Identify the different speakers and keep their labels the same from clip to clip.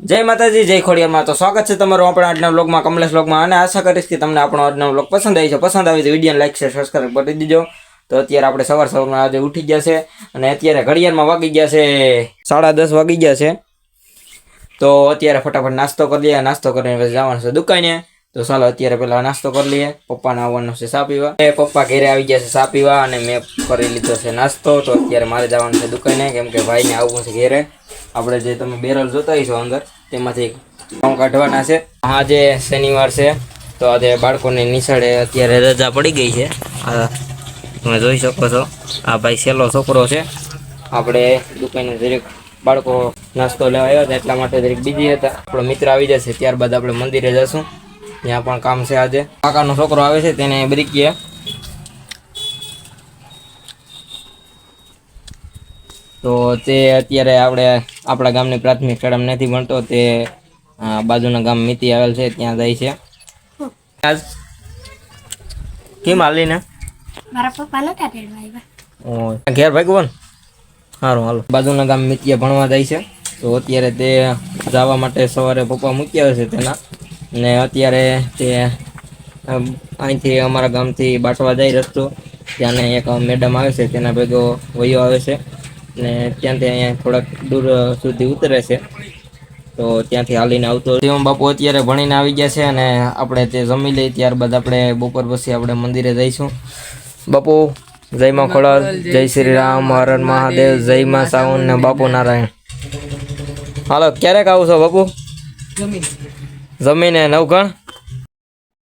Speaker 1: જય માતાજી, જય ખોડિયારમાં. તો સ્વાગત છે તમારું આપણા આજના બ્લોગમાં કમલેશ બ્લોગમાં અને આશા કરીશ કે તમને આપણો આજનો બ્લોગ પસંદ આવી છે. પસંદ આવી છે વીડિયો લાઈક શેર સબસ્ક્રાઈબ કરી દીજો. તો અત્યારે આપણે સવાર સવારમાં આજે ઉઠી ગયા છે અને અત્યારે ઘડિયાળમાં વાગી ગયા છે સાડા દસ વાગી ગયા છે. તો અત્યારે ફટાફટ નાસ્તો કરી લઈએ. નાસ્તો કરીને પછી જવાનું છે દુકાને. તો ચાલો અત્યારે પહેલાં નાસ્તો કરી લઈએ. પપ્પાને આવવાનું છે સા પીવા. એ પપ્પા ઘરે આવી ગયા છે સા પીવા અને મેં કરી લીધો છે નાસ્તો. તો અત્યારે મારે જવાનું છે દુકાને. કેમ કે ભાઈને આવવું છે ઘેરે. આપણે જે તમે બેરલ જોતા હશો અંદર, તેમાંથી કાઢવાના છે. આજે શનિવાર છે, તો આજે બાળકોને નિશાળે અત્યારે રજા પડી ગઈ છે. તમે જોઈ શકો છો, આ ભાઈ સહેલો છોકરો છે. આપણે દુકાને દરેક બાળકો નાસ્તો લેવા આવ્યા હતા, એટલા માટે દરેક બીજી હતા. આપણો મિત્ર આવી જશે, ત્યારબાદ આપણે મંદિરે જશું. ત્યાં પણ કામ છે આજે. કાકાનો છોકરો આવે છે, તેને બ્રિકીએ. તો તે અત્યારે આપણે આપણા ગામની પ્રાથમિક શાળામાં નથી ભણતો તે બાજુના ગામ મિતી આવેલ છે ત્યાં જાય છે. આજ કેમ હાલીને?
Speaker 2: મારા પપ્પા નતા તેડવા આવ્યા.
Speaker 1: ઓ ઘેર ભગવાન સારું હાલો. બાજુના ગામ મિતિયા ભણવા જાય છે તો અત્યારે તે જવા માટે સવારે પપ્પા મૂકી આવે છે તેના. ને અત્યારે તે અહીંથી અમારા ગામથી બાટવા જાય રસ્તો. ત્યાંને એક મેડમ આવે છે તેના ભેગો વયો આવે છે. ને ત્યાંથી અહીંયા થોડાક દૂર સુધી ઉતરે છે. તો ત્યાંથી હાલીને આવતો શિવમ બાપુ અત્યારે ભણીને આવી ગયા છે અને આપણે તે જમી લઈ ત્યારબાદ આપણે બપોર પછી આપણે મંદિરે જઈશું. બાપુ, જય માં ખોડલ જય શ્રી રામ હરણ મહાદેવ, જય માં સાવન ને બાપુ નારાયણ. હાલો, ક્યારેક આવું છો બાપુ? જમીને નવગણ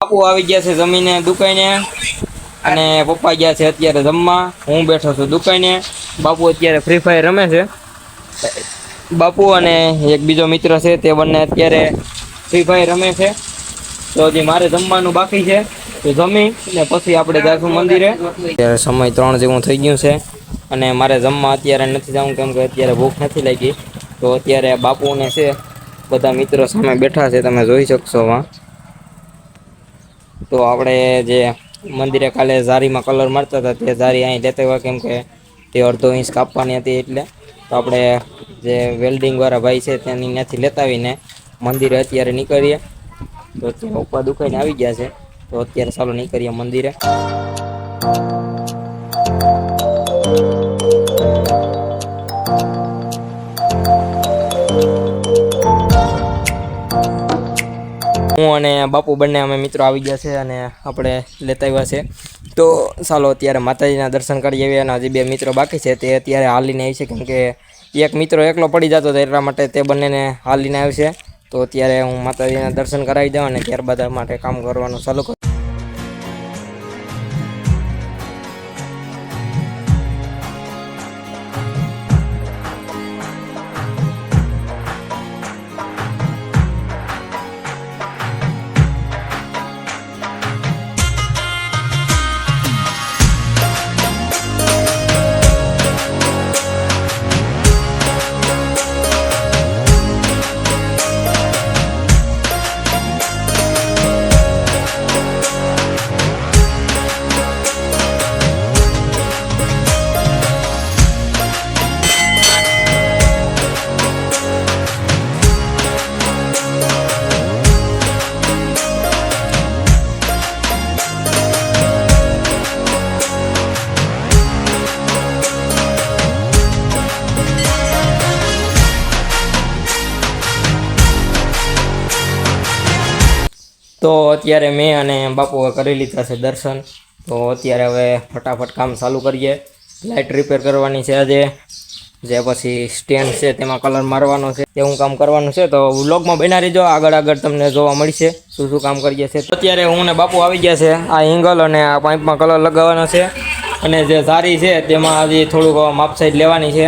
Speaker 1: બાપુ આવી ગયા છે જમીને દુકાને. અને પપ્પા ગયા છે અત્યારે જમવા. હું બેઠો છું દુકાને. બાપુ અત્યારે ફ્રી ફાયર રમે છે. બાપુ અને એક બીજો મિત્ર છે તે બંને અત્યારે ફ્રી ફાયર રમે છે. તો હજી મારે જમવાનું બાકી છે. તો જમી ને પછી આપણે જાશું મંદિરે. અત્યારે સમય ત્રણ જેવું થઈ ગયું છે અને મારે જમવા અત્યારે નથી જવું કેમ કે અત્યારે ભૂખ નથી લાગી. તો અત્યારે બાપુને છે બધા મિત્રો સામે બેઠા છે, તમે જોઈ શકશો વા તો આપણે જે મંદિરે કાલે ઝારીમાં કલર મારતા હતા તે ઝારી અહીં લેતા કેમ કે તે અડધો ઇંચ કાપવાની હતી એટલે તો આપણે જે વેલ્ડિંગ વાળા ભાઈ છે તેની ત્યાંથી લેતા આવીને મંદિરે અત્યારે નીકળીએ. તો ત્યાં ઉપા દુખાઈને આવી ગયા છે. તો અત્યારે ચાલો નીકળીએ મંદિરે. હું અને બાપુ બંને અમે મિત્રો આવી ગયા છે અને આપણે લેતા આવ્યા છે. તો ચાલો અત્યારે માતાજીના દર્શન કરી આવીએ અને હજી બે મિત્રો બાકી છે તે અત્યારે હાલીને આવી છે કેમ કે એક મિત્રો એકલો પડી જતો હતો એટલા માટે તે બંનેને હાલીને આવશે તો અત્યારે હું માતાજીના દર્શન કરાવી દઉં અને ત્યારબાદ માટે કામ કરવાનું ચાલુ કરું. તો અત્યારે મેં અને બાપુએ કરી લીધા છે દર્શન. તો અત્યારે હવે ફટાફટ કામ ચાલુ કરીએ. લાઇટ રિપેર કરવાની છે આજે. જે પછી સ્ટેન્ડ છે તેમાં કલર મારવાનો છે. તેવું કામ કરવાનું છે. તો વ્લોગમાં બના રહીજો. આગળ આગળ તમને જોવા મળશે શું શું કામ કરીએ છે અત્યારે હું ને બાપુ આવી ગયા છે. આ એંગલ અને આ પાઇપમાં કલર લગાવવાનો છે. અને જે સારી છે તેમાં હજી થોડુંક માપસાઈડ લેવાની છે.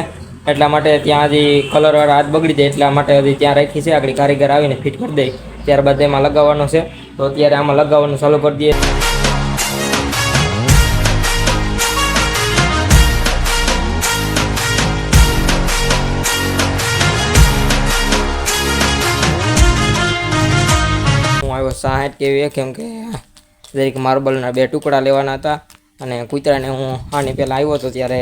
Speaker 1: એટલા માટે ત્યાં હજી કલરવાળા હાથ બગડી જાય એટલા માટે હજી ત્યાં રાખી છે. આગળ કારીગર આવીને ફિટ કરી દે. ત્યારબાદ એમાં લગાવવાનો છે. તો અત્યારે આમાં લગાવવાનું ચાલુ કરી દઈએ. હું આવ્યો સાઠ કેવી કેમ કે દરેક માર્બલના બે ટુકડા લેવાના હતા અને કૂતરાને હું આની પહેલાં આવ્યો હતો ત્યારે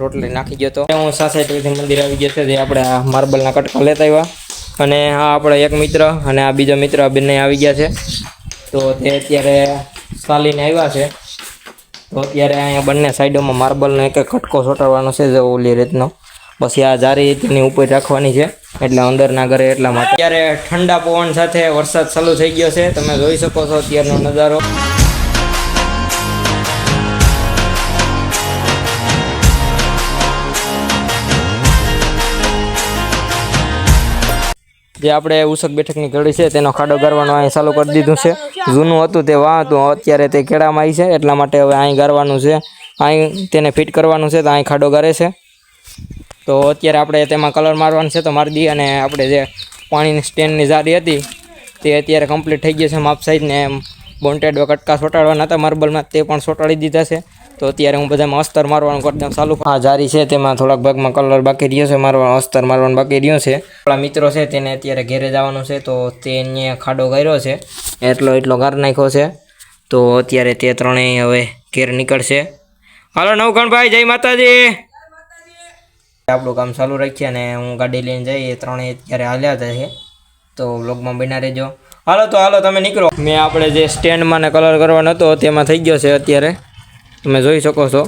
Speaker 1: રોટલી નાખી ગયો હતો હું સાસઠ મંદિર આવી ગયો છે જે આપણે આ માર્બલના કટકા લેતા આવ્યા. અને આ આપણો એક મિત્ર અને આ બીજો મિત્ર બંને આવી ગયા છે. તો તે અત્યારે ચાલીને આવ્યા છે. તો અત્યારે અહીંયા બંને સાઈડોમાં માર્બલનો એક ખટકો ચોંટાડવાનો છે જે ઓલી રીતનો. પછી આ જારી તેની ઉપર રાખવાની છે, એટલે અંદરના ઘરે એટલા માટે. અત્યારે ઠંડા પવન સાથે વરસાદ ચાલુ થઈ ગયો છે. તમે જોઈ શકો છો અત્યારનો નજારો. જે આપણે ઉસક બેઠકની ઘડી છે, તેનો ખાડો ગારવાનો અહીં ચાલુ કરી દીધું છે. જૂનું હતું તે વાં હતું અત્યારે તે કેળામાં આવી છે, એટલા માટે હવે અહીં ગારવાનું છે. અહીં તેને ફિટ કરવાનું છે, તો અહીં ખાડો ગારે છે. તો અત્યારે આપણે તેમાં કલર મારવાનું છે, તો મારી દઈએ અને આપણે જે પાણીની સ્ટેન્ડની જારી હતી, તે અત્યારે કમ્પ્લીટ થઈ ગયું છે, માપ સાઈઝને બોન્ટેડ કટકા સોટાડવાના હતા, માર્બલમાં તે પણ સોટાડી દીધા છે. તો અત્યારે હું બધામાં અસ્તર મારવાનું કરતા ચાલુ આ જારી છે, તેમાં થોડાક ભાગમાં કલર બાકી રહ્યો છે મારવાનો અસ્તર મારવાનું બાકી રહ્યો છે. આપણા મિત્રો છે, તેને અત્યારે ઘેરે જવાનું છે, તો તે અહીંયા ખાડો કર્યો છે. એટલો એટલો ગાર નાખ્યો છે. તો અત્યારે તે ત્રણેય હવે ઘેર નીકળશે. હાલો, નવગણભાઈ, જય માતાજી. આપણું કામ ચાલુ રાખીએ અને હું ગાડી લઈને જઈએ ત્રણેય અત્યારે હાલ્યા હતા છે. તો વ્લોગમાં બના રહેજો. હાલો, તો હાલો, તમે નીકળો. મેં આપણે જે સ્ટેન્ડમાં ને કલર કરવાનો હતો, તેમાં થઈ ગયો છે અત્યારે. તમે જોઈ શકો છો.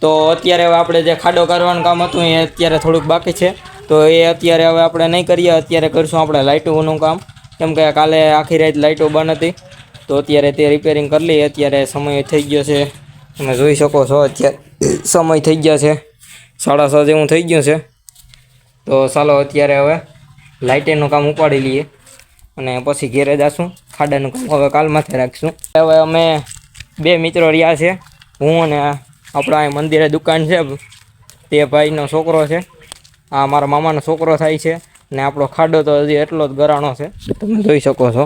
Speaker 1: તો અત્યારે હવે આપણે જે ખાડો કરવાનું કામ હતું એ અત્યારે થોડુંક બાકી છે. તો એ અત્યારે હવે આપણે નહીં કરીએ, અત્યારે કરીશું આપણે લાઇટોનું કામ. કેમ કે કાલે આખી રાત લાઇટો બંધ હતી. તો અત્યારે તે રિપેરિંગ કરી લઈએ. અત્યારે સમય થઈ ગયો છે. તમે જોઈ શકો છો, અત્યારે સમય થઈ ગયા છે. સાડા છ જેવું થઈ ગયું છે. તો ચાલો અત્યારે હવે લાઇટેનું કામ ઉપાડી લઈએ. અને પછી ઘેરે જાશું ખાડાનું કામ હવે કાલમાંથી રાખીશું. હવે અમે બે મિત્રો રહ્યા છે. હું અને આપણા અહીં મંદિરે દુકાન છે. તે ભાઈનો છોકરો છે. આ મારા મામાનો છોકરો થાય છે ને આપણો ખાડો તો હજી એટલો જ ગરાણો છે. તમે જોઈ શકો છો.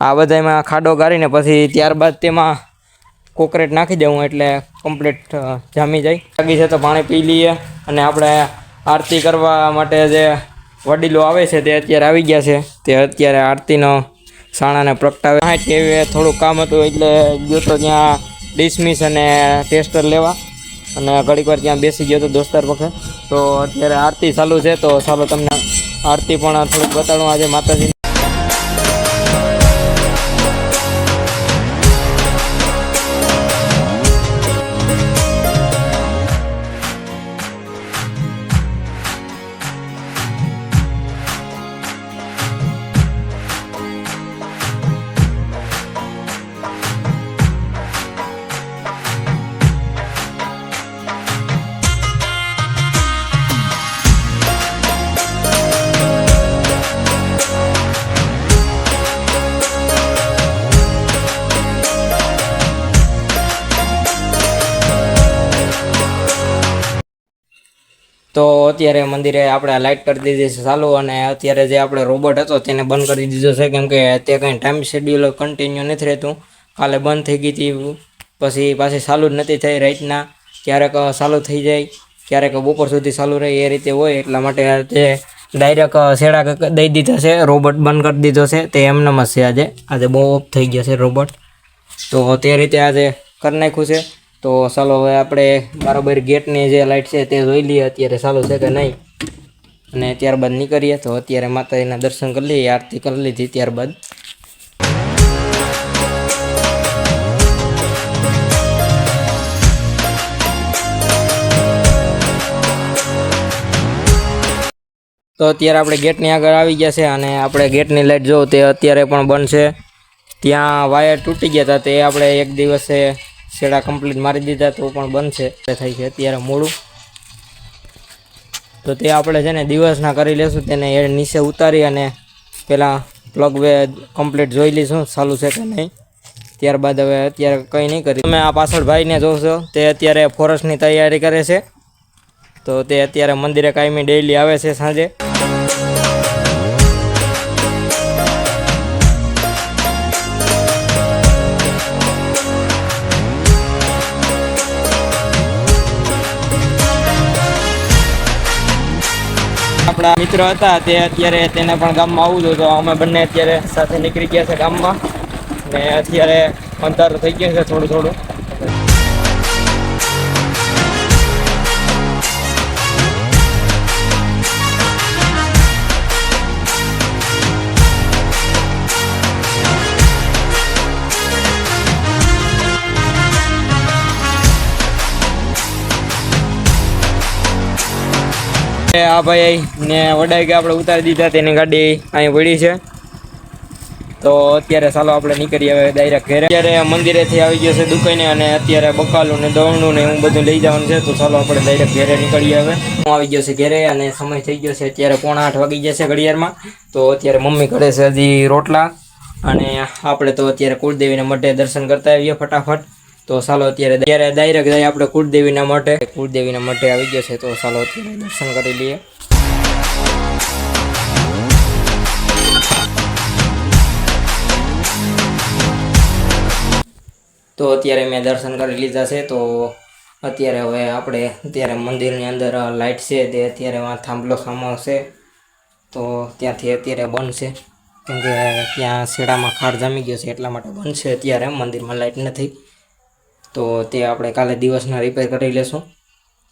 Speaker 1: આ બધામાં ખાડો ગાળીને પછી ત્યારબાદ તેમાં કોકરેટ નાખી દેવું એટલે કમ્પ્લીટ જામી જાય. લાગી છે તો પાણી પી લઈએ અને આપણે આરતી કરવા માટે જે વડીલો આવે છે તે અત્યારે આવી ગયા છે. તે અત્યારે આરતીનો સાણાને પ્રગટાવે. હાટ કેવી થોડુંક કામ હતું એટલે ગયો તો ત્યાં ડિસમિસ અને ટેસ્ટર લેવા. અને ઘડીક વાર ત્યાં બેસી ગયો હતો દોસ્તાર પાસે તો અત્યારે આરતી ચાલુ છે, તો ચાલો તમને આરતી પણ થોડુંક બતાડું. આજે માતાજી તો અત્યારે મંદિરે આપણે લાઇટ કરી દીધી છે ચાલુ અને અત્યારે જે આપણે રોબોટ હતો તેને બંધ કરી દીધો છે. કેમ કે તે કંઈ ટાઈમ શેડ્યુલ કન્ટિન્યુ નથી રહેતું. કાલે બંધ થઈ ગઈ હતી. પછી પાછી ચાલુ જ નથી થઈ રાઈટના ક્યારેક ચાલુ થઈ જાય, ક્યારેક બપોર સુધી ચાલુ રહે એ રીતે હોય. એટલા માટે તે ડાયરેક્ટ શેડા દઈ દીધા છે રોબોટ બંધ કરી દીધો છે. તે એમનામ જ છે આજે. આજે બહુ ઓફ થઈ ગયા છે રોબોટ તો તે રીતે આજે કરી નાખ્યું છે. તો ચાલો હવે આપણે બરાબર ગેટની જે લાઇટ છે તે જોઈ લઈએ અત્યારે ચાલુ છે કે નહીં. અને ત્યારબાદ નીકળીએ તો અત્યારે માતાજીના દર્શન કરી લઈએ, આરતી કરી લીધી ત્યારબાદ. તો અત્યારે આપણે ગેટની આગળ આવી ગયા છે અને આપણે ગેટની લાઇટ જોઉં તે અત્યારે પણ બંધ છે. ત્યાં વાયર તૂટી ગયા હતા, તે આપણે એક દિવસે છેડા કમ્પ્લીટ મારી દીધા તો પણ છે તે થઈ છે અત્યારે મોડું. તો તે આપણે છે ને દિવસના કરી લેશું, તેને એ નીચે ઉતારી અને પહેલાં પ્લગ વે કમ્પ્લીટ જોઈ લઈશું, ચાલુ છે કે નહીં. ત્યારબાદ હવે અત્યારે કંઈ નહીં કરી. તમે આ પાછળ ભાઈને જોશો, તે અત્યારે ફોરેસ્ટની તૈયારી કરે છે. તો તે અત્યારે મંદિરે કાયમી ડેઈલી આવે છે સાંજે. આપણા મિત્ર હતા તે અત્યારે તેને પણ ગામમાં આવવું જોઈએ તો અમે બંને અત્યારે સાથે નીકળી ગયા છે ગામમાં. ને અત્યારે અંતર થઈ ગયા છે થોડું થોડું. આ ભાઈ ને વડાઈ કે આપણે ઉતારી દીધા, તેની ગાડી અહીં પડી છે. તો અત્યારે ચાલો આપણે નીકળીએ હવે ડાયરેક્ટ ઘરે. અત્યારે મંદિરેથી આવી ગયો છે દુકાને અને અત્યારે બકાલું ને દવણું ને એવું બધું લઈ જવાનું છે, તો ચાલો આપણે ડાયરેક્ટ ઘરે નીકળીએ હવે. હું આવી ગયો છે ઘરે અને સમય થઈ ગયો છે અત્યારે પોણા આઠ વાગી ગયા છે ઘડિયાળમાં. તો અત્યારે મમ્મી કરે છે હજી રોટલા. અને આપણે તો અત્યારે કુળદેવીના મઢે દર્શન કરતા આવીએ ફટાફટ. તો ચાલો અત્યારે અત્યારે ડાયરેક્ટ જઈએ આપણે કુળદેવીના મઠે. કુળદેવીના મઠે આવી ગયો છે, તો ચાલો અત્યારે દર્શન કરી લઈએ. તો અત્યારે મેં દર્શન કરી લીધા છે, તો અત્યારે હવે આપણે અત્યારે મંદિરની અંદર લાઇટ છે, તે અત્યારે થાંભલો સામો તો ત્યાંથી અત્યારે બંધ છે કેમ કે ત્યાં શેડામાં ખાડ જામી ગયો છે, એટલા માટે બંધ છે અત્યારે મંદિરમાં લાઇટ નથી. તો તે આપણે કાલે દિવસના રિપેર કરી લેશું.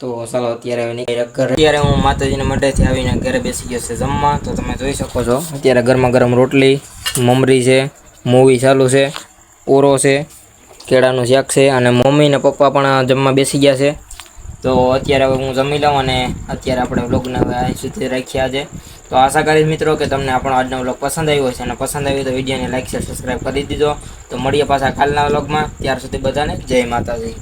Speaker 1: તો ચાલો અત્યારે હવે નીકળી ઘરે અત્યારે હું માતાજીના મઢેથી આવીને ઘરે બેસી ગયો છે જમવા. તો તમે જોઈ શકો છો, અત્યારે ગરમા ગરમ રોટલી, મમરી છે, મૂવી ચાલુ છે, ઓરો છે, કેળાનું શાક છે અને મમ્મી ને પપ્પા પણ જમવા બેસી ગયા છે. તો અત્યારે હવે હું જમી લઉં અને અત્યારે આપણે વ્લોગને હવે અહીં સુધી રાખ્યા છે. તો આશા કરીશ મિત્રો કે તમને આપણો આજનો વ્લોગ પસંદ આવ્યો છે અને પસંદ આવ્યો તો વિડીયોને લાઇક શેર સબસ્ક્રાઈબ કરી દીધો. તો મળીએ પાછા કાલના વ્લોગમાં ત્યાર સુધી બધાને જય માતાજી.